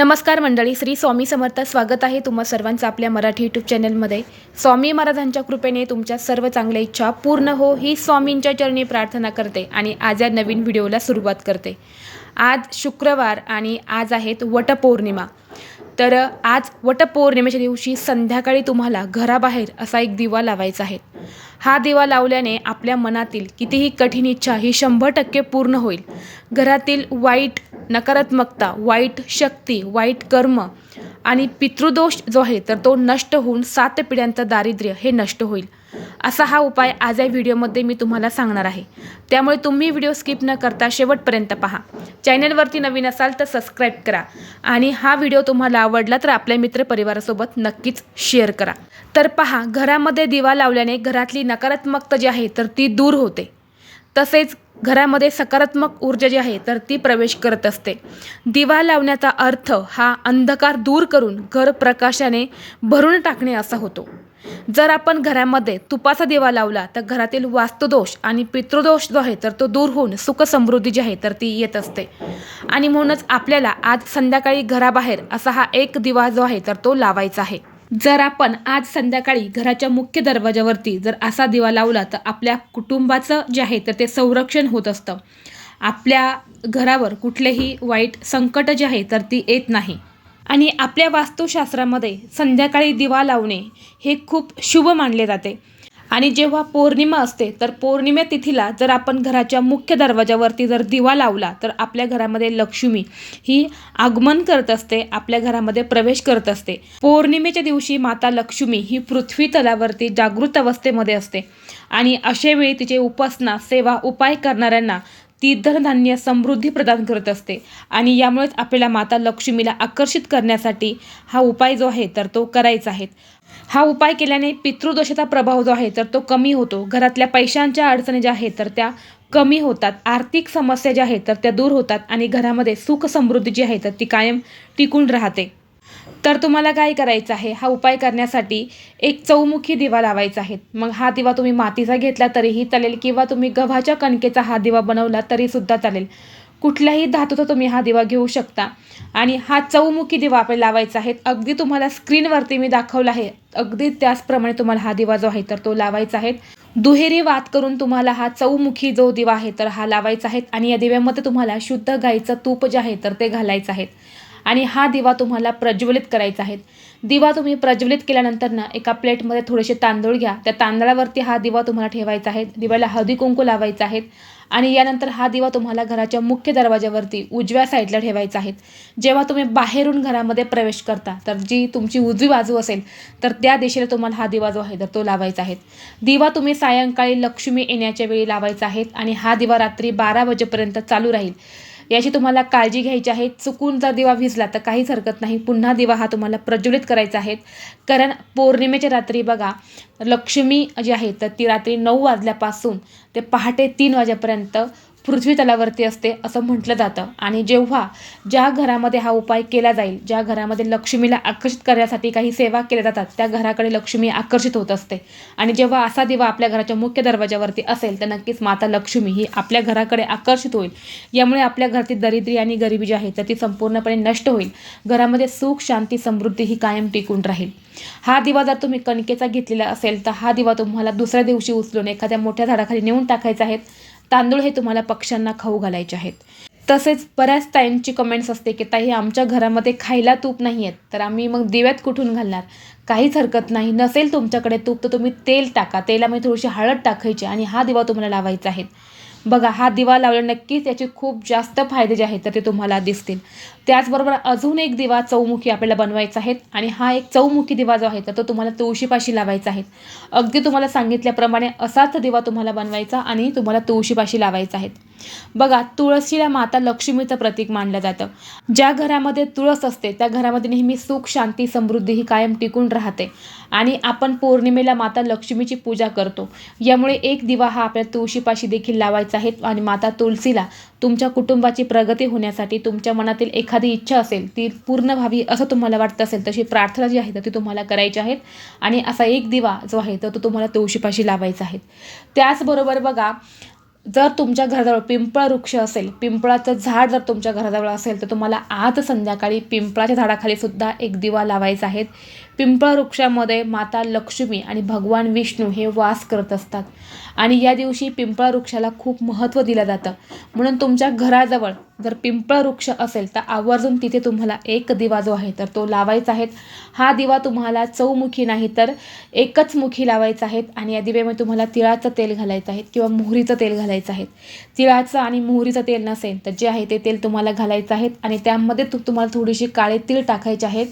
नमस्कार मंडळी श्री स्वामी समर्थ स्वागत आहे तुम्हा सर्वांचं आपल्या मराठी यूट्यूब चॅनलमध्ये स्वामी महाराजांच्या कृपेने तुमच्या सर्व चांगल्या इच्छा पूर्ण हो ही स्वामींच्या चरणी प्रार्थना करते आणि आज या नवीन व्हिडिओला सुरुवात करते. आज शुक्रवार आणि आज आहेत वटपौर्णिमा. तर आज वटपौर्णिमेच्या दिवशी संध्याकाळी तुम्हाला घराबाहेर असा एक दिवा लावायचा आहे. हा दिवा लावल्याने आपल्या मनातील कितीही कठीण इच्छा ही शंभर टक्के पूर्ण होईल. घरातील वाईट नकारात्मकता वाईट शक्ती वाईट कर्म आणि पितृदोष जो आहे तर तो नष्ट होऊन सात पिढ्यांचं दारिद्र्य हे नष्ट होईल. असा हा उपाय आज या व्हिडिओमध्ये मी तुम्हाला सांगणार आहे. त्यामुळे तुम्ही व्हिडिओ स्किप न करता शेवटपर्यंत पहा. चॅनलवरती नवीन असाल तर सबस्क्राईब करा. आणि हा व्हिडिओ तुम्हाला आवडला तर आपल्या मित्रपरिवारासोबत नक्कीच शेअर करा. तर पहा घरामध्ये दिवा लावल्याने घरातली नकारात्मकता जी आहे तर ती दूर होते. तसेच घरामध्ये सकारात्मक ऊर्जा जी आहे तर ती प्रवेश करत असते. दिवा लावण्याचा अर्थ हा अंधकार दूर करून घर प्रकाशाने भरून टाकणे असा होतो. जर आपण घरामध्ये तुपाचा दिवा लावला तर घरातील वास्तुदोष आणि पितृदोष जो आहे तर तो दूर होऊन सुख समृद्धी जी आहे तर ती येत असते. आणि म्हणूनच आपल्याला आज संध्याकाळी घराबाहेर असा हा एक दिवा जो आहे तर तो लावायचा आहे. जर आपण आज संध्याकाळी घराच्या मुख्य दरवाजावरती जर असा दिवा लावला तर आपल्या कुटुंबाचं जे आहे तर ते संरक्षण होत असतं. आपल्या घरावर कुठलेही वाईट संकट जे आहे तर ती येत नाही. आणि आपल्या वास्तुशास्त्रामध्ये संध्याकाळी दिवा लावणे हे खूप शुभ मानले जाते. आणि जेव्हा पौर्णिमा असते तर पौर्णिमे तिथीला जर आपण घराच्या मुख्य दरवाजावरती जर दिवा लावला तर आपल्या घरामध्ये लक्ष्मी ही आगमन करत असते आपल्या घरामध्ये प्रवेश करत असते. पौर्णिमेच्या दिवशी माता लक्ष्मी ही पृथ्वी तलावरती जागृत अवस्थेमध्ये असते. आणि अशा वेळी तिचे उपासना सेवा उपाय करणाऱ्यांना ती धनधान्य समृद्धी प्रदान करत असते आणि यामुळेच आपल्याला माता लक्ष्मीला आकर्षित करण्यासाठी हा उपाय जो आहे तर तो करायचा आहे. हा उपाय केल्याने पितृदोषाचा प्रभाव जो आहे तर तो कमी होतो. घरातल्या पैशांच्या अडचणी ज्या आहेत तर त्या कमी होतात. आर्थिक समस्या ज्या आहेत तर त्या दूर होतात आणि घरामध्ये सुख समृद्धी जी आहे तर ती कायम टिकून राहते. तर तुम्हाला काय करायचं आहे? हा उपाय करण्यासाठी एक चौमुखी दिवा लावायचा आहे. मग हा दिवा तुम्ही मातीचा घेतला तरीही चालेल किंवा तुम्ही गव्हाच्या कणकेचा हा दिवा बनवला तरीसुद्धा चालेल. कुठल्याही धातूचा तुम्ही हा दिवा घेऊ शकता. आणि हा चौमुखी दिवा आपल्याला लावायचा आहे. अगदी तुम्हाला स्क्रीनवरती मी दाखवला आहे. अगदी त्याचप्रमाणे तुम्हाला हा दिवा जो आहे तर तो लावायचा आहे. दुहेरी वात करून तुम्हाला हा चौमुखी जो दिवा आहे तर हा लावायचा आहे. आणि या दिव्यामध्ये तुम्हाला शुद्ध गाईचं तूप जे आहे तर ते घालायचं आहे. आणि हा दिवा तुम्हाला प्रज्वलित करायचा आहे. दिवा तुम्ही प्रज्वलित केल्यानंतर ना एका प्लेटमध्ये थोडेसे तांदूळ घ्या. त्या तांदळावरती हा दिवा तुम्हाला ठेवायचा आहे. दिव्याला हळदी कुंकू लावायचा आहे. आणि यानंतर हा दिवा तुम्हाला घराच्या मुख्य दरवाजावरती उजव्या साईडला ठेवायचा आहे. जेव्हा तुम्ही बाहेरून घरामध्ये प्रवेश करता तर जी तुमची उजवी बाजू असेल तर त्या दिशेला तुम्हाला हा दिवा जो आहे तर तो लावायचा आहे. दिवा तुम्ही सायंकाळी लक्ष्मी येण्याच्या वेळी लावायचा आहे. आणि हा दिवा रात्री बारा वाजेपर्यंत चालू राहील. याची तुम्हाला काळजी घ्यायची आहे. चुकून जर दिवा भिजला तर काहीच हरकत नाही. पुन्हा दिवा हा तुम्हाला प्रज्वलित करायचा आहे. कारण पौर्णिमेच्या रात्री बघा लक्ष्मी जी आहे तर ती रात्री नऊ वाजल्यापासून ते पहाटे तीन वाजेपर्यंत पृथ्वी तलावरती असते असं म्हटलं जातं. आणि जेव्हा ज्या घरामध्ये हा उपाय केला जाईल ज्या घरामध्ये लक्ष्मीला आकर्षित करण्यासाठी काही सेवा केल्या जातात त्या घराकडे लक्ष्मी आकर्षित होत असते. आणि जेव्हा असा दिवा आपल्या घराच्या मुख्य दरवाजावरती असेल तर नक्कीच माता लक्ष्मी ही आपल्या घराकडे आकर्षित होईल. यामुळे आपल्या घरातील दरिद्री आणि गरिबी जी आहे तर ती संपूर्णपणे नष्ट होईल. घरामध्ये सुख शांती समृद्धी ही कायम टिकून राहील. हा दिवा जर तुम्ही कणकेचा घेतलेला असेल तर हा दिवा तुम्हाला दुसऱ्या दिवशी उचलून एखाद्या मोठ्या झाडाखाली नेऊन टाकायचा आहे. तांदूळ हे तुम्हाला पक्ष्यांना खाऊ घालायचे आहेत. तसेच बऱ्याच ताईंची कमेंट्स असते की ताई आमच्या घरामध्ये खायला तूप नाही आहेत तर आम्ही मग दिव्यात कुठून घालणार? काहीच हरकत नाही. नसेल तुमच्याकडे तूप तर तुम्ही तेल टाका. तेलामध्ये थोडीशी हळद टाकायची आणि हा दिवा तुम्हाला लावायचा आहे. बघा हा दिवा लावला नक्कीच याचे खूप जास्त फायदे जे आहेत तर ते तुम्हाला दिसतील. त्याचबरोबर अजून एक दिवा चौमुखी आपल्याला बनवायचा आहे आणि हा एक चौमुखी दिवा जो आहे तर तो तुम्हाला तुळशीपाशी लावायचा आहे. अगदी तुम्हाला सांगितल्याप्रमाणे असाच दिवा तुम्हाला बनवायचा आणि तुम्हाला तुळशीपाशी लावायचा आहे. बघा तुळशीला माता लक्ष्मीचं प्रतीक मानलं जातं. ज्या घरामध्ये तुळस असते त्या घरामध्ये नेहमी सुख शांती समृद्धी ही कायम टिकून राहते. आणि आपण पौर्णिमेला माता लक्ष्मीची पूजा करतो. यामुळे एक दिवा हा आपल्या तुळशीपाशी देखील लावायचा आहे आणि माता तुळशीला तुमच्या कुटुंबाची प्रगती होण्यासाठी तुमच्या मनातील एखादी इच्छा असेल ती पूर्ण व्हावी असं तुम्हाला वाटतं असेल तशी प्रार्थना जी आहे तर ती तुम्हाला करायची आहेत आणि असा एक दिवा जो आहे तर तो तुम्हाला तुळशीपाशी लावायचा आहे. त्याचबरोबर बघा जर तुमच्या घराजवळ पिंपळ वृक्ष असेल पिंपळाचं झाड जर तुमच्या घराजवळ असेल तर तुम्हाला आज संध्याकाळी पिंपळाच्या झाडाखाली सुद्धा एक दिवा लावायचा आहे. पिंपळ वृक्षामध्ये माता लक्ष्मी आणि भगवान विष्णू हे वास करत असतात. आणि या दिवशी पिंपळ वृक्षाला खूप महत्त्व दिलं जातं. म्हणून तुमच्या घराजवळ जर पिंपळ वृक्ष असेल तर आवर्जून तिथे तुम्हाला एक दिवा जो आहे तर तो लावायचा आहे. हा दिवा तुम्हाला चौमुखी नाही तर एकच मुखी लावायचा आहे आणि या दिव्यामध्ये तुम्हाला तिळाचं तेल घालायचं आहे किंवा मोहरीचं तेल घालायचं आहे. तिळाचं आणि मोहरीचं तेल नसेल तर जे आहे ते तेल तुम्हाला घालायचं आहे आणि त्यामध्ये तु तुम्हाला थोडीशी काळे तीळ टाकायचे आहेत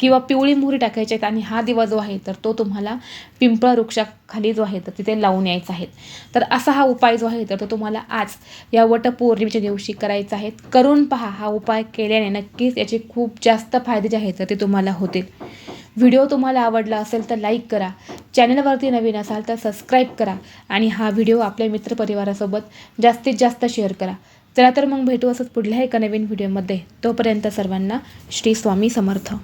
किंवा पिवळी मोहरी टाकायची आहेत आणि हा दिवा जो आहे तर तो तुम्हाला पिंपळ वृक्षाखाली जो आहे तर तिथे लावून यायचा आहे. तर असा हा उपाय जो आहे तर तो तुम्हाला आज या वटपौर्णिमेच्या दिवशी करायचा आहे. करून पहा हा उपाय केल्याने नक्कीच याचे खूप जास्त फायदे जे आहेत तर ते तुम्हाला होतील. व्हिडिओ तुम्हाला आवडला असेल तर लाईक करा. चॅनलवरती नवीन असाल तर सबस्क्राईब करा. आणि हा व्हिडिओ आपल्या मित्रपरिवारासोबत जास्तीत जास्त शेअर करा. चला तर मग भेटू असंच पुढल्या एका नवीन व्हिडिओमध्ये. तोपर्यंत सर्वांना श्री स्वामी समर्थ.